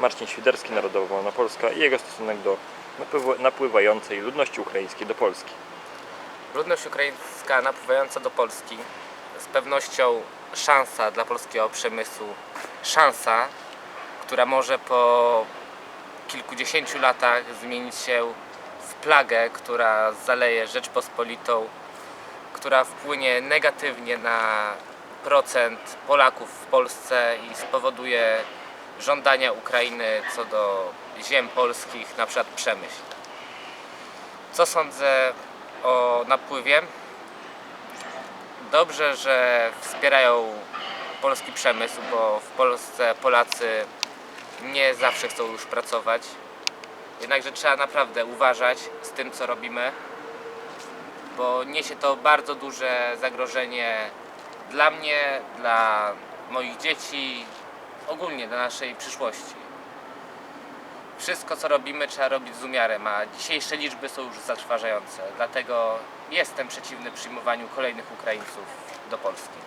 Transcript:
Marcin Świderski, Narodowa Wolna Polska i jego stosunek do napływa- napływającej ludności ukraińskiej do Polski. Ludność ukraińska napływająca do Polski z pewnością szansa dla polskiego przemysłu. Szansa, która może po kilkudziesięciu latach zmienić się w plagę, która zaleje Rzeczpospolitą, która wpłynie negatywnie na procent Polaków w Polsce i spowoduje żądania Ukrainy co do ziem polskich, na przykład Przemyśl. Co sądzę o napływie? Dobrze, że wspierają polski przemysł, bo w Polsce Polacy nie zawsze chcą już pracować. Jednakże trzeba naprawdę uważać z tym, co robimy, bo niesie to bardzo duże zagrożenie dla mnie, dla moich dzieci, ogólnie dla naszej przyszłości. Wszystko, co robimy, trzeba robić z umiarem, a dzisiejsze liczby są już zatrważające. Dlatego jestem przeciwny przyjmowaniu kolejnych Ukraińców do Polski.